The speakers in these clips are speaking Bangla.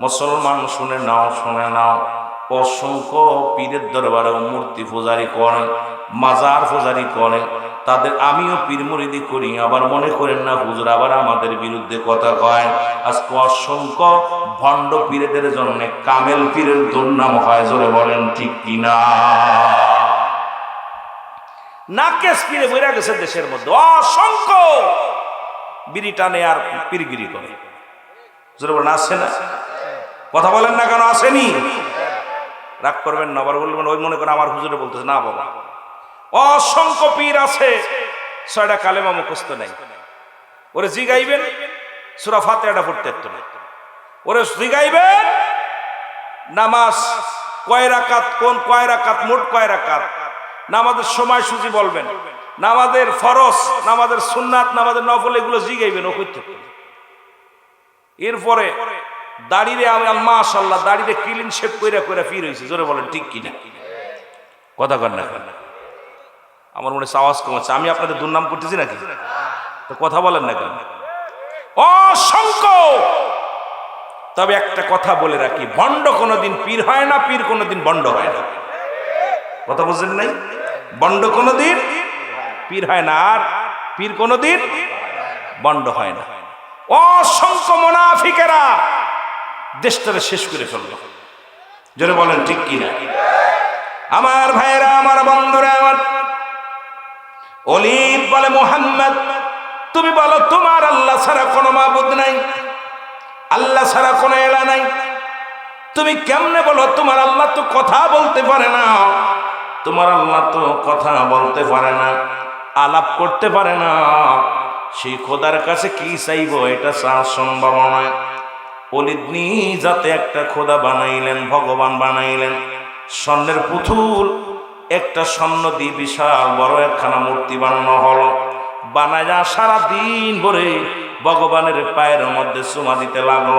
মুসলমান শুনে নাও শুনে নাও। অসংখ্য পীরের দরবারে মূর্তি পূজারি করেন, মাজার পূজারি করেন। তাদের আমিও পীর মুরিদি করি, আবার মনে করেন না হুজুর আবার আমাদের বিরুদ্ধে কথা কয়। আজকে অসংখ্য ভণ্ড পীরেদের জন্য কামেল পীরের দুর্নাম হয়, জোরে বলেন ঠিক কিনা? নাকেশ পীরে বইরা গেছে দেশের মধ্যে। অসংখ্য বিড়ি টানে আর পীরগিরি করে। জোরে বলেন আসছে না? কথা বলেন না কেন, আসেনি। রাগ করবেন না, আবার বলবেন, ওই মনে করেন আমার হুজুরে বলতেছে, না বাবা। অসংখ্য পীর আছে, ছয়টা কালেমা মুখস্থ নেই। ওরে জিগাইবেন, সুরা ফাতেহাটা পড়তে একটু ওরে জিগাইবেন, নামাজ কয় রাকাত, কোন কয় রাকাত, মোট কয় রাকাত? নামাজের সময়সূচি বলবেন। নামাজের ফরজ, নামাজের সুন্নাত, নামাজের নফল, এগুলো জিগাইবেন ও করতে এরপরে দাড়িরে মাশাল্লাহ দাড়িরে ক্লিন শেপ কইরা কইরা ফির হইছে। জোরে বলেন, ঠিক কিনা? কথা কর না আমার মনে হচ্ছে আওয়াজ কমাচ্ছে। আমি আপনাদের দুর্নাম করতেছি নাকি? তো কথা বলেন না কেন? অসংখ্য! তবে একটা কথা বলে রাখি বন্ড কোনোদিন পীর হয় না, পীর কোনোদিন বন্ড হয় না। কথা বুঝলেন নাই? বন্ড কোনোদিন পীর হয় না, আর পীর কোনোদিন বন্ড হয় না। অসংখ্য মোনাফিকেরা! দেশটারে শেষ করে ফেলল। জোরে বলেন, ঠিক কিনা? আমার ভাইয়েরা, আমার বন্ধুরা, আমার অলিদ বলে মোহাম্মদ, তুমি বলো, তোমার আল্লাহ ছাড়া কোনো মাবুদ নাই, আল্লাহ ছাড়া কোনো এলা নাই। তুমি কেমনে বলো, তোমার আল্লাহ তো কথা বলতে পারে না। তোমার আল্লাহ তো কথা বলতে পারে না, আলাপ করতে পারে না। সেই খোদার কাছে কি চাইব, এটা চাওয়ার সম্ভব নয় অলিদনি যাতে একটা খোদা বানাইলেন, ভগবান বানাইলেন। স্বর্ণের পুতুল, একটা স্বর্ণ দিয়ে বিশাল বড় একখানা মূর্তি বানানো হলো। বানায় যা সারাদিন ভরে ভগবানের পায়ের মধ্যে চুমা দিতে লাগল।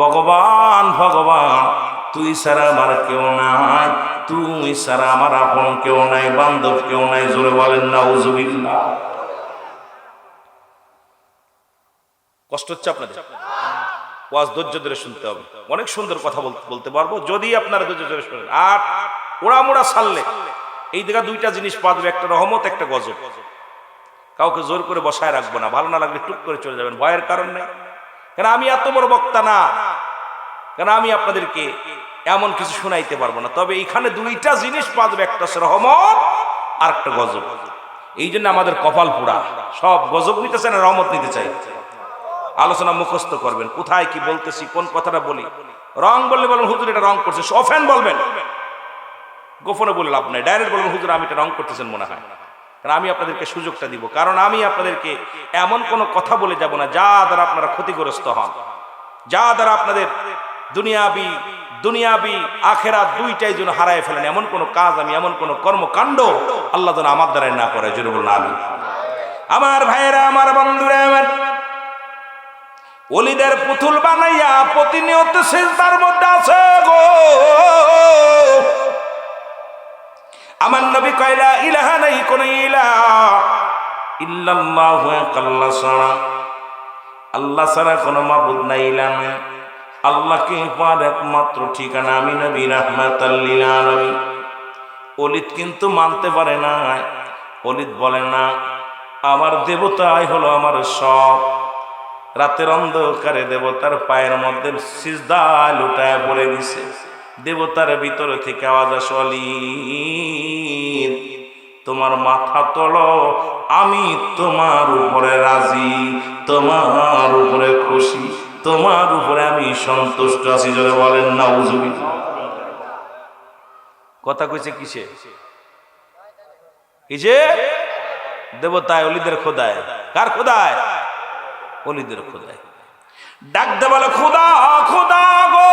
ভগবান ভগবান, তুই ছাড়া আমার কেউ নাই, তুই ছাড়া আমার আপন কেউ নাই, বান্ধব কেউ নাই, জোরে বলেন না উজুবিল্লা কষ্ট হচ্ছে আপনাদের? ওয়াজ ধৈর্য ধরে শুনতে হবে। অনেক সুন্দর কথা বল- বলতে পারব। যদি আপনারা ধৈর্য ধরে শুনেন। আর ওরা মোড়া ছাড়লে এই দিকে দুইটা জিনিস পাওয়া একটা রহমত, একটা গজব। কাউকে জোর করে বসায় রাখব না। ভালো না লাগলে টুক করে চলে যাবেন। ভয়ের কারণ নেই। কেন আমি এত বড় বক্তা না? কেন আমি আপনাদেরকে এমন কিছু শোনাইতে পারব না? তবে এখানে দুইটা জিনিস পাওয়া একটা রহমত, আর একটা গজব। এই জন্য আমাদের কপাল পোড়া। সব গজব নিতে চায় না, রহমত নিতে চাই। আলোচনা মুখস্থ করবেন। কোথায় কি বলতেছি, কোন কথাটা বলি? রং বললে বলেন হুজুর এটা রং করছে। অফেন বলবেন। গোপনে বলে লাভ নাই। ডাইরেক্ট বলবেন, হুজুর আমি এটা রং করতেছেন মনে হয়। কারণ আমি আপনাদেরকে সুযোগটা দিব। কারণ আমি আপনাদেরকে এমন কোনো কথা বলে যাব না, যা দ্বারা আপনারা ক্ষতিগ্রস্ত হন। যা দ্বারা আপনাদের দুনিয়াবি দুনিয়াবি আখেরা দুইটাই যেন হারায় ফেলেন। এমন কোনো কাজ আমি, এমন কোনো কর্মকাণ্ড আল্লাহ যেন আমার দ্বারাই না করে। জোরে বলুন আমি আমার ভাইয়েরা, আমার বন্ধুরা, আমার অলিদের পুতুল বানাইয়া প্রতিনিয়ত সেজদার মধ্যে আছে গো। আমার নবী কয়লা ইলাহা নাই, কোন ইলা ইল্লাল্লাহু আল্লাহ ছাড়া। আল্লাহ ছাড়া কোনো মাবুদ নাই, ইলা নাই। আল্লাহকে পার একমাত্র ঠিকানা আমি নবী রাহমাতাল্লিল আলামিন। অলিদ কিন্তু মানতে পারে না, অলিদ বলে না, আমার দেবতাই হলো আমার সব। রাতের অন্ধকারে দেবতার পায়ের মধ্যে সিজদা লুটায় পড়ে দিছে দেবতার ভিতরে থেকে আওয়াজ আসলি তোমার মাথা তোলো, আমি তোমার উপরে রাজি, তোমার উপরে খুশি, তোমার উপরে আমি সন্তুষ্ট আছি। যদি বলেন না উজুবি কথা কইছে কিসে? কিসে? দেবতায়, অলিদের খোদায়। কার খোদায়? অলিদের খোদায় ডাক দে বলে, খুদা খুদা গো!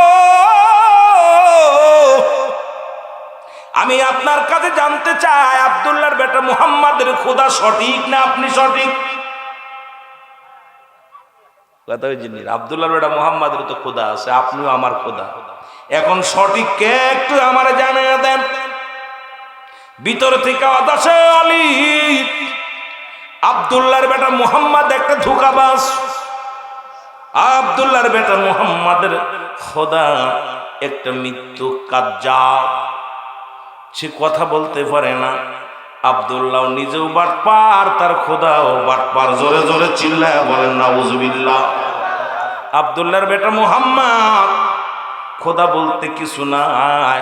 আমি আপনার কাছে জানতে চাই, আব্দুল্লাহর বেটা মুহাম্মাদের খোদা সঠিক না আপনি সঠিক? কথা জিনিস বেটা মুহাম্মাদের তো খোদা আছে, আপনিও আমার খোদা। এখন সঠিক কে একটু আমার জানিয়ে দেন। ভিতর থেকে আদাসে আলী মুহাম্মদ একটা ধোকাবাস আব্দুল্লাহর বেটা মুহাম্মাদের খোদা একটা মৃত্যু কাজ্জা সে কথা বলতে পারে না। আব্দুল্লাহ নিজেও বাটপার, তার খোদাও বাটপার। জোরে জোরে চিল্লায় বলেন না উজবিল্লাহ আবদুল্লাহর বেটা মুহাম্মদ খোদা বলতে কিছু নাই।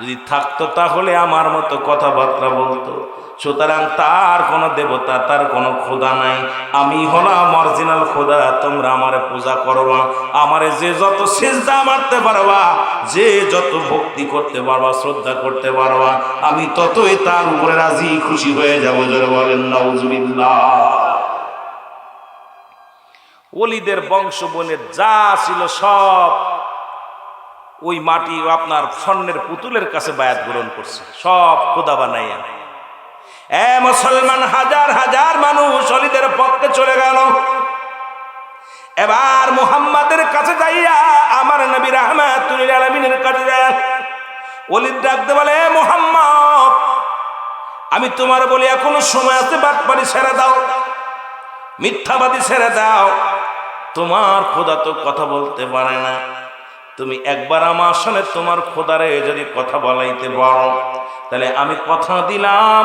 যদি থাকতো তাহলে আমার মতো কথাবার্তা বলতো। সুতরাং তার কোনো দেবতা, তার কোনো খোদা নাই। আমি হলাম অরিজিনাল খোদা তোমরা আমারে পূজা করবা আমারে যে যত সেজদা মারতে পারবা, যে যত ভক্তি করতে পারবা, শ্রদ্ধা করতে পারবা, আমি ততই তার উপরে রাজি, খুশি হয়ে যাব, জোরে বলেন, নাউজুবিল্লাহ। ওলিদের বংশ বনের যা ছিল সব, ওই মাটি আপনার স্বর্ণের পুতুলের কাছে বায়াত গ্রহণ করছে। সব খোদা বানাইয়া। এ মুসলমান হাজার হাজার মানুষ অলিদের পক্ষে চলে গেল। এবার মুহাম্মাদের কাছে যাইয়া আমার নবী রাহমাতুল আলামিনের কাছে যায়। অলিদ ডাকতে বলে, "এ মুহাম্মদ, আমি তোমার বলি এখনও সময় আছে, বাটপারি ছেড়ে দাও, মিথ্যাবাদী ছেড়ে দাও। তোমার খোদা তো কথা বলতে পারে না। তুমি একবার আমার সামনে তোমার খোদারে যদি কথা বলাইতে পারো। তাহলে আমি কথা দিলাম,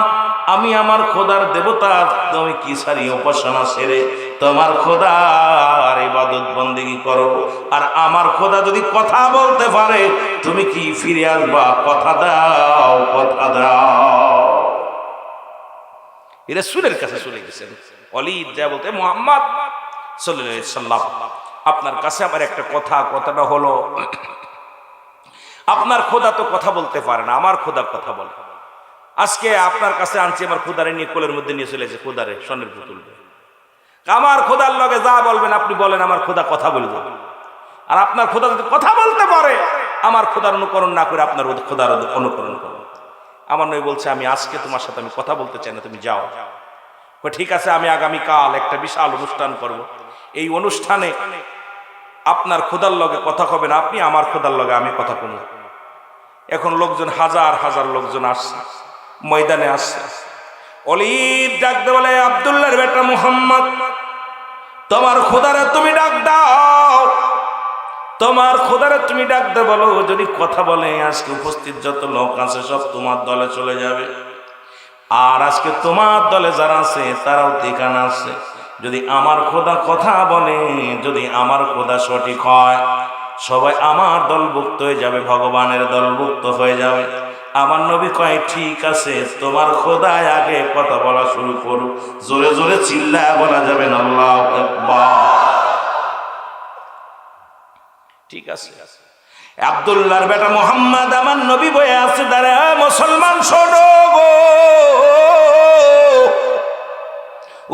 আমি আমার খোদার দেবতা, তুমি কি সারি উপাসনা সেরে তোমার খোদার ইবাদত বন্দেগি করো? আর আমার খোদা যদি কথা বলতে পারে, তুমি কি ফিরে আসবা? কথা দাও কথা দাও। এরা সুরের কাছে চলে গেছেন। অলিদ যা বলতে, মোহাম্মদ সাল্লাম আপনার কাছে আমার একটা কথা, কথাটা হলো আপনার খোদা তো কথা বলতে পারে না, আমার খোদা কথা বলে। আজকে আপনার কাছে আনছি, আমার খোদারে নিয়ে কোলের মধ্যে নিয়ে চলে চলেছে খোদারে স্বর্ণের পুতুল আমার খোদার লগে যা বলবেন, আপনি বলেন, আমার খোদা কথা বলবে আর আপনার খোদা যদি কথা বলতে পারে, আমার খোদার অনুকরণ না করে আপনার খোদার অনুকরণ করুন। আমার নয় বলছে, আমি আজকে তোমার সাথে আমি কথা বলতে চাই না, তুমি যাও। ঠিক আছে, আমি আগামী কাল একটা বিশাল অনুষ্ঠান করব। এই অনুষ্ঠানে আপনার খোদার লগে কথা হবে না আপনি আমার খোদার লগে আমি কথা কব এখন লোকজন, হাজার হাজার লোকজন আসছে, ময়দানে আসছে। অলিদ ডাকতে বলে, আবদুল্লাহর বেটা মুহাম্মদ, তোমার খোদারে তুমি ডাক দাও। তোমার খোদারে তুমি ডাকতে বলো, যদি কথা বলে, আজকে উপস্থিত যত লোক আছে, সব তোমার দলে চলে যাবে। আর আজকে তোমার দলে যারা আছে, তারাও ঠিকানা আছে। যদি আমার খোদা কথা বলে, যদি আমার খোদা সঠিক হয় সবাই আমার দলভুক্ত হয়ে যাবে, ভগবানের দলভুক্ত হয়ে যাবে। আমার নবী কয়, ঠিক আছে, তোমার খোদায় আগে কথা বলা শুরু করুক। জোরে জোরে চিল্লায় বলা যাবে আল্লাহ ঠিক আছে। আব্দুল্লাহর বেটা মোহাম্মদ আমার নবী বয়ে আছে, দাঁড়া, মুসলমান, শোনো গো।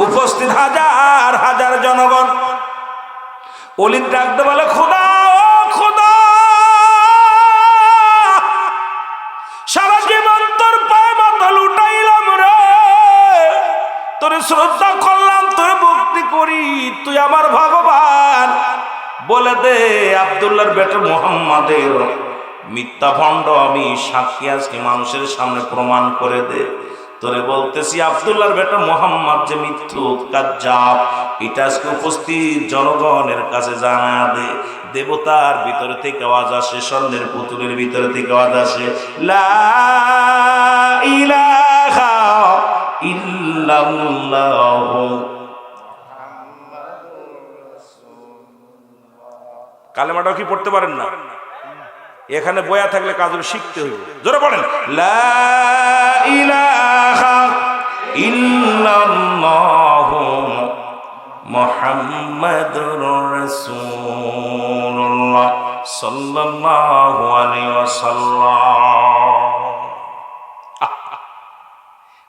উপস্থিত হাজার হাজার জনগণ। অলিদ ডাকতে বলে, খোদা শ্রদ্ধা করলাম, তোর ভক্তি করি, তুই আমার ভগবান। বলে দে আবদুল্লার বেটা মোহাম্মদের মিথ্যা ভণ্ড আমি সাক্ষী আজকে মানুষের সামনে প্রমাণ করে দে। তোরে বলতেছি আবদুল্লার বেটা মোহাম্মদ যে মৃত্যু কাজ্জাব, এটা আজকে উপস্থিত জনগণের কাছে জানা দে। দেবতার ভিতরে থেকে আওয়াজ আসে, স্বর্ণের পুতুলের ভিতরে থেকে আওয়াজ আসে। লা ইলাহা ইল্লাল্লাহু কালেমাটাও কি পড়তে পারেন না? এখানে বয়া থাকলে কাজগুলো শিখতে হইবে। জোরে পড়েন। সাল্লাল্লাহু আলাইহি ওয়াসাল্লাম।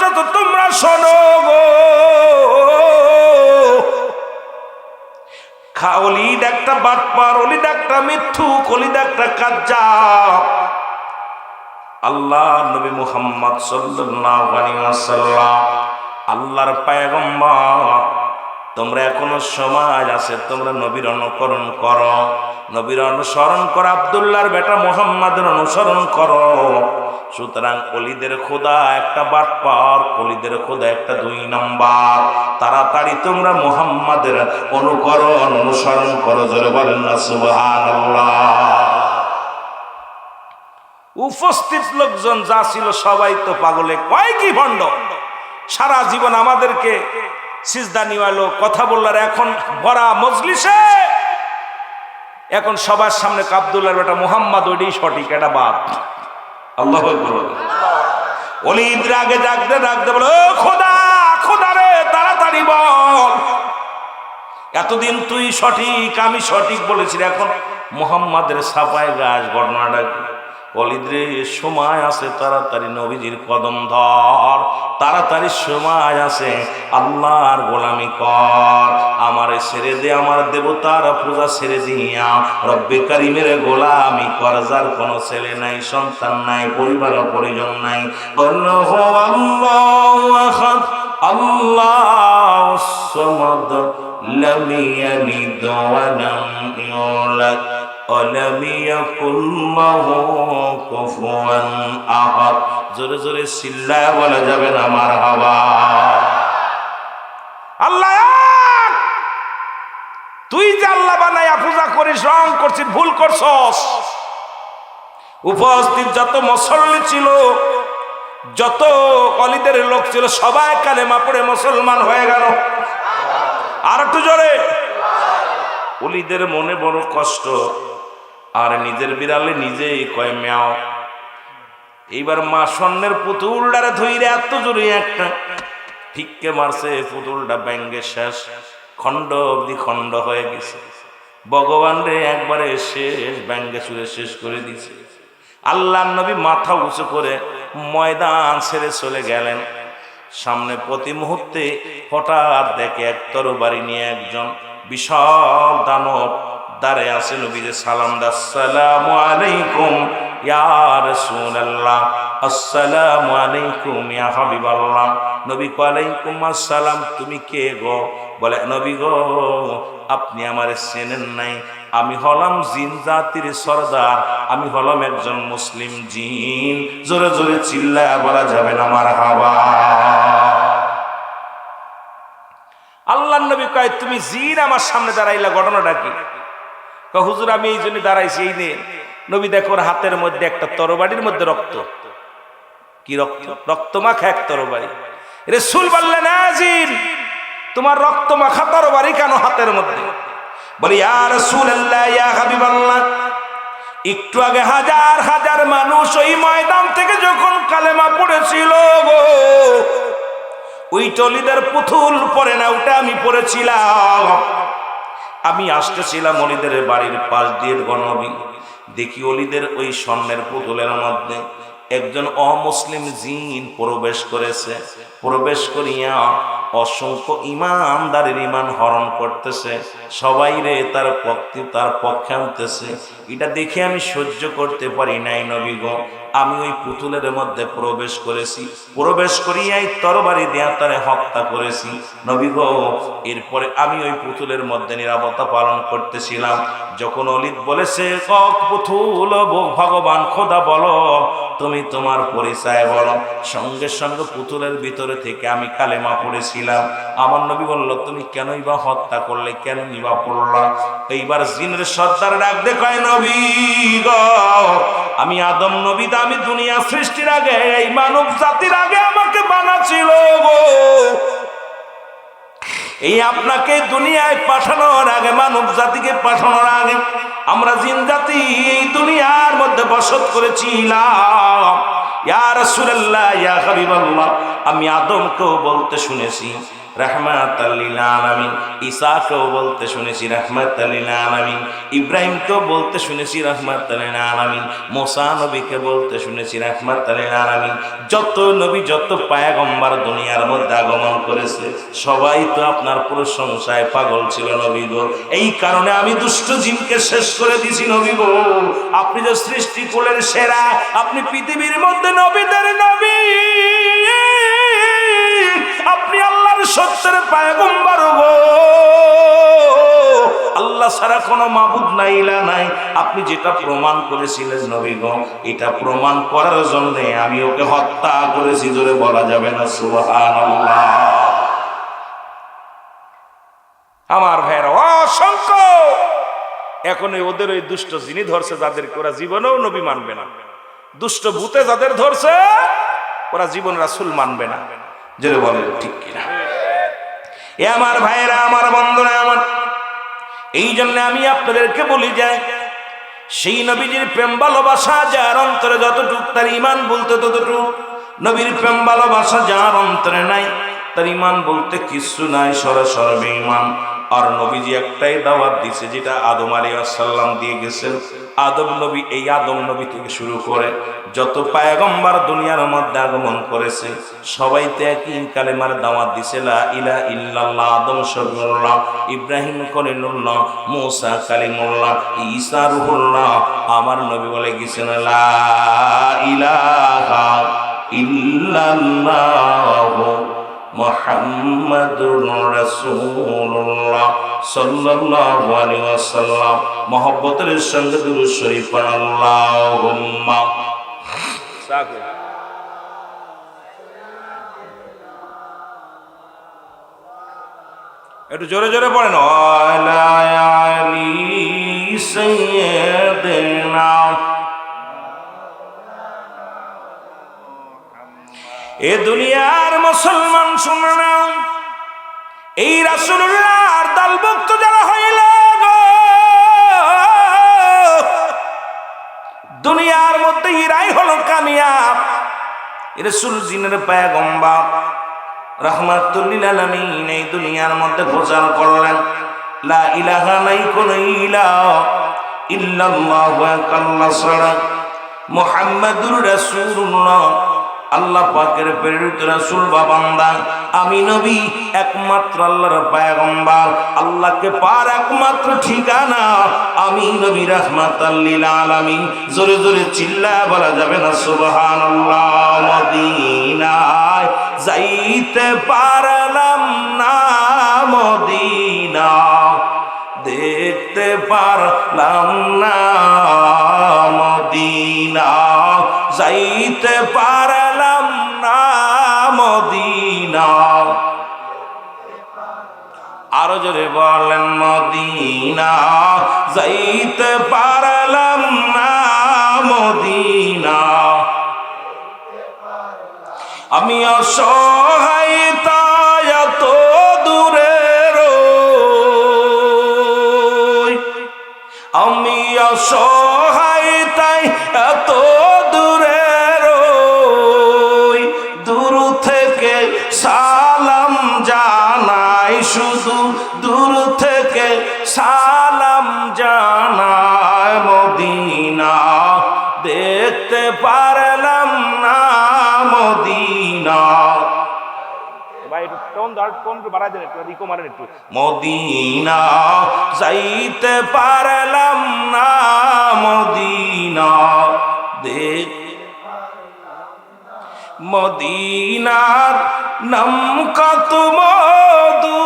সাথ তোমরা শোনো গো। খাওলি ডাকটা বাটপার অলি ডাকটা মিথ্যু কলি ডাকটা কাজা আল্লাহ নবী মুহাম্মদ সাল্লাল্লাহু আলাইহি ওয়াসাল্লাম, আল্লাহর পয়গম্বর তোমরা এখনও সময় আছে, তোমরা নবীর অনুকরণ করো। নবীর অনুসরণ করো, আব্দুল্লাহর বেটা মুহাম্মাদের অনুসরণ করো। সুতরাং অলিদের খোদা একটা বাট বাটপার অলিদের খোদা একটা দুই নম্বর। তাড়াতাড়ি তোমরা মুহাম্মাদের অনুকরণ, অনুসরণ করো, জোরে বলেন না, সুবহানাল্লাহ। উপস্থিত লোকজন যা ছিল সবাই তো পাগলে। কয় কি ভণ্ড? সারা জীবন আমাদেরকে সিজদা কথা বললার এখন ভরা মজলিসে। এখন সবার সামনে কাবদুল্লার বেটা মোহাম্মদ, ওইটাই সঠিক, এটা বাদ। আল্লাহ ডাকতে ডাকতে বলে খোদা খোদা রে, তাড়াতাড়ি বল। এতদিন তুই সঠিক, আমি সঠিক বলেছি এখন মোহাম্মদের সাফায় গাছ ঘটনাটা অলিদ্রে সময় আছে তাড়াতাড়ি নবীজির কদম ধর তাড়াতাড়ি সময় আছে আল্লাহর গোলামি কর আমারে ছেড়ে দে আমার দেবতার পূজা ছেড়ে দিয়া রব্বে কারিমের গোলামি কর যার কোনো ছেলে নাই সন্তান নাই পরিবার ও পরিজন নাই আল্লাহ আল্লাহ আহাদ আল্লাহ সমদ لم يلد ولم يولد ولم يكن له كفوا احد জোরে জোরে চিল্লায় বলা যাবে না আমার হাওয়া আল্লাহ এক! তুই যে আল্লাহ বানাইয়া পূজা করিস রং করছিস ভুল করছস উপস্থিত যত মুসল্লি ছিল যত অলিদের লোক ছিল সবাই কালেমা পড়ে মুসলমান হয়ে গেল আর একটু জোরে অলিদের মনে বড় কষ্ট আর নিজের বিড়ালে নিজেই কয়, মেয়াও। এইবার মা স্বর্ণের পুতুলটারে ধইরে এত জোরে একটা ঠিককে মারছে পুতুলটা ব্যাঙ্গে শেষ। খণ্ড অবধি খণ্ড হয়ে গেছে। ভগবান রে একবারে শেষ, ব্যাঙ্গে চুরে শেষ করে দিছে আল্লাহ নবী মাথা উঁচু করে ময়দান ছেড়ে চলে গেলেন। সামনে প্রতি মুহূর্তে হঠাৎ দেখে এক তরবারি নিয়ে একজন বিশাল দানব দাঁড়ে আছে নবীদের সালাম আসসালামু আলাইকুম ইয়া রাসূলুল্লাহ, আসসালামু আলাইকুম ইয়া হাবিবাল্লাহ। নবী ওয়ালাইকুম আসসালাম, তুমি কে গো? বলে, নবী গো, আপনি আমারে চেনেন নাই। আমি হলাম জিন জাতির সর্দার। আমি হলাম একজন মুসলিম জিন। জোরে জোরে চিল্লায় বলা যাবে না আমার হাওয়া। আল্লাহ নবী কয়, তুমি জিন আমার সামনে দাঁড়াইলা, ঘটনাটা কি? হুজুর, আমি এই জন্য দাঁড়াইছি, এই নিয়ে নবী দেখো হাতের মধ্যে একটা তরবারির মধ্যে রক্ত। কি রক্ত? রক্ত মাখা এক তরবারি। রেসুল বললেন জিন তোমার রক্ত মাখা তরবারি কেন হাতের মধ্যে? বলি, ইয়া রাসূলুল্লাহ, ইয়া হাবিবাল্লাহ, একটু আগে হাজার হাজার মানুষ ওই ময়দান থেকে যখন কালেমা পড়েছিল গো, ওই টলিদের পুতুল পরে না, ওটা আমি পড়েছিলাম। আমি আসতেছিলাম অলিদের বাড়ির পাশ দিয়ে গণবি দেখি অলিদের ওই স্বর্ণের পুতুলের মধ্যে একজন অমুসলিম জিন প্রবেশ করেছে। প্রবেশ করিয়া অসংখ্য ইমানদারের ইমান হরণ করতেছে। সবাই রে, তার পক্ষে তার পক্ষে আনতেছে। এটা দেখে আমি সহ্য করতে পারি নাই নবী গো। আমি ওই পুতুলের মধ্যে প্রবেশ করেছি। প্রবেশ করিয়াই তরবারি দেয়া তারে হত্যা করেছি। নবী গো, এরপরে আমি ওই পুতুলের মধ্যে নিরাপত্তা পালন করতেছিলাম। যখন অলিত বলেছে পুতুল ভগবান, খোদা বলো, তুমি তোমার পরিচয় বলো। সঙ্গে সঙ্গে পুতুলের ভিতরে থেকে আমি কালেমা পড়েছিলাম। আমার নবী বলল, তুমি কেনই বা হত্যা করলে, কেনই বা পড়লা? এইবার জিনের সর্দার ডাক দেখায়, নবী গো আমি আদম নবী আমি দুনিয়া সৃষ্টির আগে, এই মানব জাতির আগে আমাকে বানাছিল গো। এই আপনাকে দুনিয়ায় পাঠানোর আগে, মানব জাতিকে পাঠানোর আগে আমরা জিন জাতি এই দুনিয়ার মধ্যে বসত করেছিলাম। ইয়া রাসূলুল্লাহ, ইয়া হাবিবাল্লাহ, আমি আদমকেও বলতে শুনেছি। বলতে শুনেছি ইব্রাহিমকেও বলতে শুনেছি নবীকে বলতে শুনেছি যত নবী যত পায়গম্বার দুনিয়ার মধ্যে আগমন করেছে, সবাই তো আপনার প্রশংসায় পাগল ছিল নবী গো। এই কারণে আমি দুষ্ট জিনকে শেষ করে দিছি নবী গো। আপনি যে সৃষ্টি করলেন সেরা, আপনি পৃথিবীর মধ্যে নবীদের নবী। আপনি আল্লাহর সত্যের পায়গম্বর গো। আল্লাহ ছাড়া কোনো মাবুদ নাই, ইলা নাই। আপনি যেটা প্রমাণ করেছিলেন নবী গো, এটা প্রমাণ করার জন্য আমি ওকে হত্যা করেছি, জোরে বলা যাবে না, সুবহানাল্লাহ। আমার ভাইয়ের, অসংখ্য! এখন ওদের ওই দুষ্ট যিনি ধরছে যাদেরকে ওরা জীবনেও নবী মানবে না। দুষ্ট ভূতে যাদের ধরছে, ওরা জীবন রাসুল মানবে না। যেটা বলে ঠিক কিনা? এ আমার ভাইয়েরা, আমার বন্ধুরা, আমার এই জন্য আমি আপনাদেরকে বলি যাই সেই নবীজির প্রেম ভালোবাসা যার অন্তরে যতটুক তার ইমান বলতে ততটুক, নবীর প্রেম ভালোবাসা যার অন্তরে নাই, তার ইমান বলতে কিছু নাই, সরাসরি ইমান আর নবীজি একটাই দাওয়াত দিছে, যেটা আদম আলী আসাল্লাম দিয়ে গেছেন। আদম নবী এই আদম নবী থেকে শুরু করে যত পায়গম্বার দুনিয়ার মধ্যে আগমন করেছে, সবাই তো একই কালেমার দাওয়াত দিছে, লা ইলা ইল্লাল্লাহ, আদম শরীফুল্লাহ ইব্রাহিম খলিলুল্লাহ, মুসা কালিমুল্লাহ, ঈসা রুহুল্লাহ। আমার নবী বলে গেছেন, লা ইলাহা ইল্লাল্লাহ। মোহাম্মদুর রাসূলুল্লাহ সাল্লাল্লাহু আলাইহি ওয়াসাল্লাম। মহব্বতের সঙ্গে দুরূদ শরীফ আল্লাহুম্মা। একটু জোরে জোরে পড়েন। আলা আলি সাইয়্যিদিনা এ দুনিয়ার মুসলমান, শুনে না এই রাসুল্লাহর দলভুক্ত যারা হইল দুনিয়ার মধ্যে ইরাই হলো কামিয়াব। রসুল জিনের পায়গম্বা রহমাতুল্লিল আলামিন এই দুনিয়ার মধ্যে প্রচার করলেন। লা ইলাহা নাই কোন ইলাহ ইল্লাল্লাহু আল্লাহ ছাড়া মুহাম্মাদুর রাসূলুল্লাহ। আল্লাহ পাকের প্রেরিত রাসূল বা বান্দা, আমি নবী, একমাত্র আল্লাহর পায়গম্বর, আল্লাহকে পার একমাত্র ঠিকানা, আমি নবী রাহমাতাল লিল আলামিন। জোরে জোরে চিল্লা বলা যাবে না, সুবহানাল্লাহ, মদিনায় যাইতে পারলাম না, মদিনা। দেখতে পারলাম না, মদিনা। যাইতে পারলাম আরও জোরে বলেন মদিনা যাইতে পারলাম না মদিনা। আমি অসহায় টোন একটু বাড়াই দেন একটু রিকো মারেন একটু। মদিনা যাইতে পারলাম না, মদিনা দেখ, মদিনার নাম কত মধু।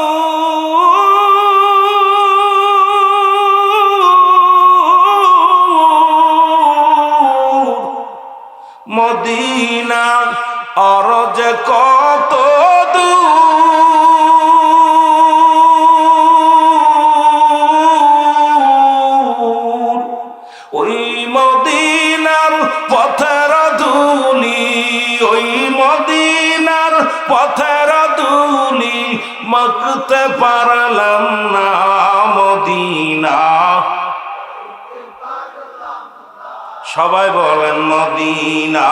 মদিনা অরজ কত মকতে পারলাম না মদিনা। সবাই বলেন মদিনা,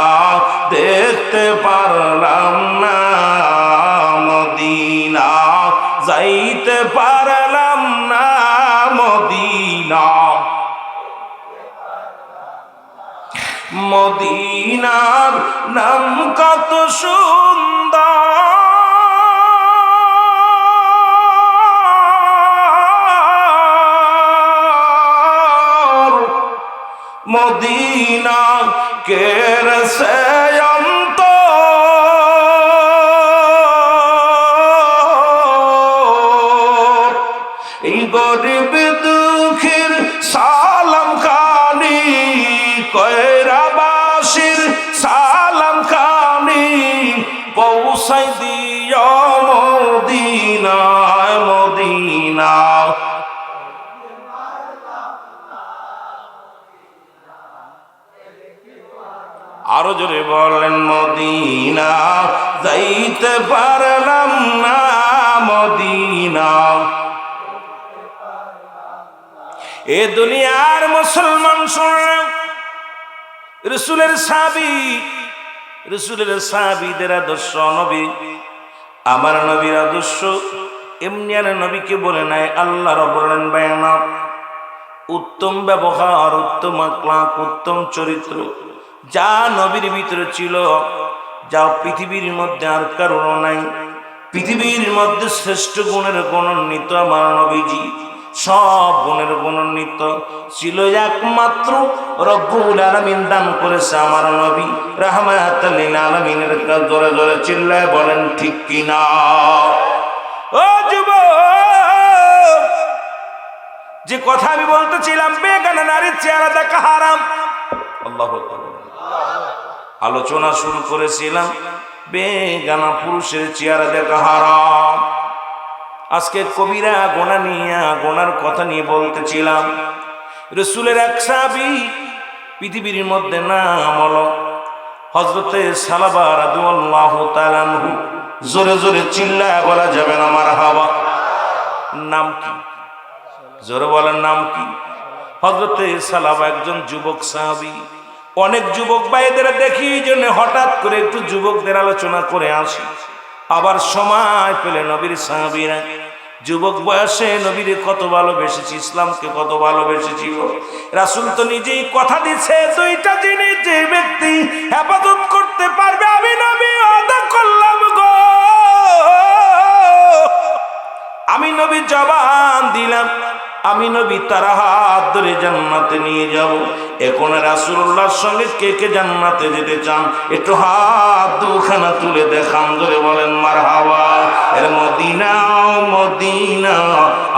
দেখতে পারলাম না মদিনা। যাইতে পারলাম না মদিনা। মদিনার নাম কত সুন্দর। মদিনা কের সে এই গরিব দুঃখের সালাম বলেন মদিনা, যাইতে পারলাম না মদিনা। এ দুনিয়ার মুসলমান শুনলাম রসুলের সাবি রসুলের সাবিদের আদর্শ নবী, আমার নবীর আদর্শ, এমনি আর নবীকে বলে নাই, আল্লাহ বলেন বায়ানা, উত্তম ব্যবহার, উত্তম আক্লাক উত্তম চরিত্র। যা নবীর ভিতরে ছিল, যা পৃথিবীর মধ্যে আর কারণ নাই। পৃথিবীর মধ্যে শ্রেষ্ঠ গুণের গণন্বিত আমার নবীজি, সব গুণের গণন্বিত ছিল একমাত্র রব্বুল আলমিন দান করেছে আমার নবী রাহমাত আলমিনের জোরে জোরে চিল্লায় বলেন, ঠিক কিনা ও যে কথা আমি বলতেছিলাম, বেগানা নারীর চেহারা দেখা হারাম। আল্লাহ আলোচনা শুরু করেছিলাম। বেগানা পুরুষের চেহারা দেখা হারাম। আজকে কবিরা গোনা নিয়ে গোনার কথা নিয়ে বলতেছিলাম। রসুলের এক সাবি পৃথিবীর মধ্যে নাম হলো হজরতে সালাবা রাদুল্লাহ তালানহু জোরে জোরে চিল্লা বলা যাবে না আমার হাওয়া নাম কি? জোরে বলার নাম কি? হজরতে সালাবা একজন যুবক সাহাবি। অনেক যুবক ভাইদের দেখি জন্য হঠাৎ করে একটু যুবকদের আলোচনা করে আসি। আবার সময় পেলে নবীর সাহাবিরা, যুবক বয়সে নবীর কত ভালোবেসেছি, ইসলামকে কত ভালোবেসেছি। রাসূল তো নিজেই কথা দিচ্ছে দুইটা জিনিস যে ব্যক্তি হেফাজত করতে পারবে, আমি নবী আদা করলাম গো। আমি নবী জবান দিলাম। আমি নবী তারা হাত ধরে জান্নাতে নিয়ে যাব। এখন রাসূলুল্লাহর সঙ্গে কে কে জান্নাতে যেতে চান? একটু হাত দুখানা তুলে দেখান ধরে বলেন মার হাওয়া এর মদিনা মদিনা,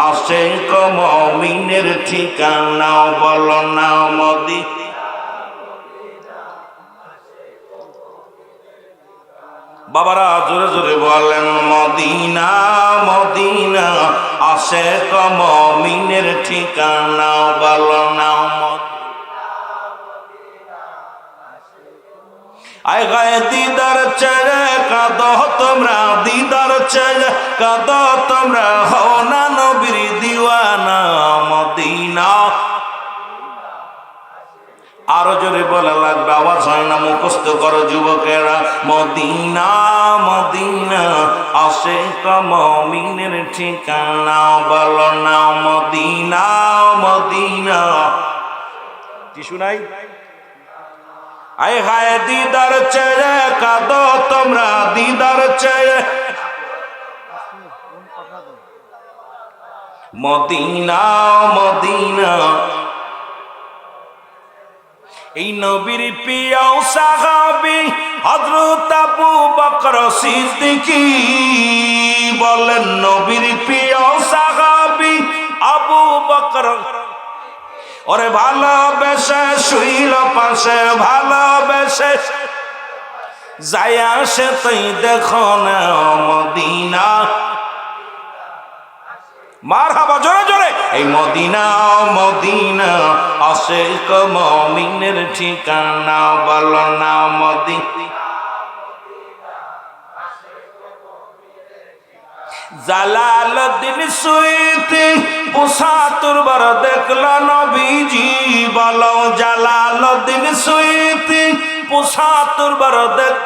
আসে কমিনের ঠিকানা বল না মদি বাবারা, জোরে জোরে বলেন মদিনা। আসে কমিনের ঠিকানা বল নাও আয় গায়ে দিদার চেয়ে কাদ তোমরা, দিদার চেয়ে কাদ তোমরা, হও না নবীর আরও জোরে বলা লাগবে, আওয়াজ হয় না, মুখস্থ করো যুবকেরা। মদিনা মদিনা আসে কমিনের ঠিকানা বলো না, মদিনা মদিনা। কি শুনাই আয় হায় দিদার চেয়ে, কাদ তোমরা দিদার চেয়ে। মদিনা মদিনা এই নবীর পিয়াও সাহাবি হযরত আবু বকর সিদ্দিকী বলেন, নবীর পিয়াও সাহাবি আবু বকর। ওরে ভালোবেসে শুইল পাশে, ভালোবেসে যাই আসে, তাই দেখো না মদিনা। মার হাবা জোরে জোরে। এই মদিনা মদিনা আসে কমিনের ঠিকানা বল না মদি জালালুদ্দিন সুইতি পুসাতুর বার দেখল নবীজি। বল জালালুদ্দিন সুইতি পুসাতুর বার দেখ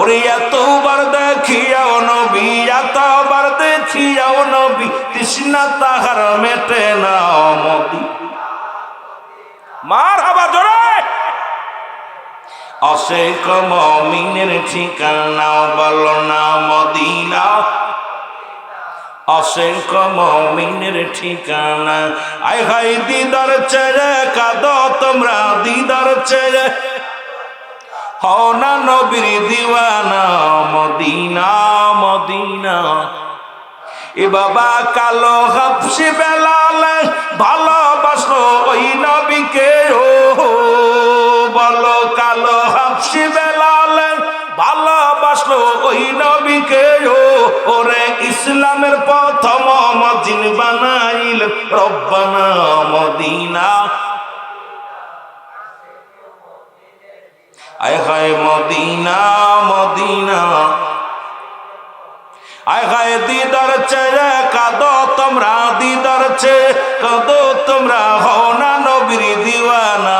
ওরে এতবার দেখিয়াও নবী, এতবার দেখিয়াও নবী তৃষ্ণা তাহার মেটে না মদি মার হাবা জোরে! অশেখ মমিনের ঠিকানা বলো না মদিনা। অশেখ মমিনের ঠিকানা, আয় হাই দিদার চেয়ে কাদ তোমরা দিদার চেয়ে হও না নবীর দিওয়ানা, মদিনা মদিনা। এ বাবা কালো হাফসি বেলাল ভালোবাসলো ওই নবীকে, ও বলো কালো হাফসি বেলাল ভালোবাসলো ওই নবীকে, ও ওরে ইসলামের প্রথম মদিন বানাইল, রব্বানা মদিনা। আয় হায় মদিনা মদিনা। আয় হায় দিদার চেয়ে কাদো তোমরা দিদার চেয়ে, কাদো তোমরা হও না নবীর দিওয়ানা।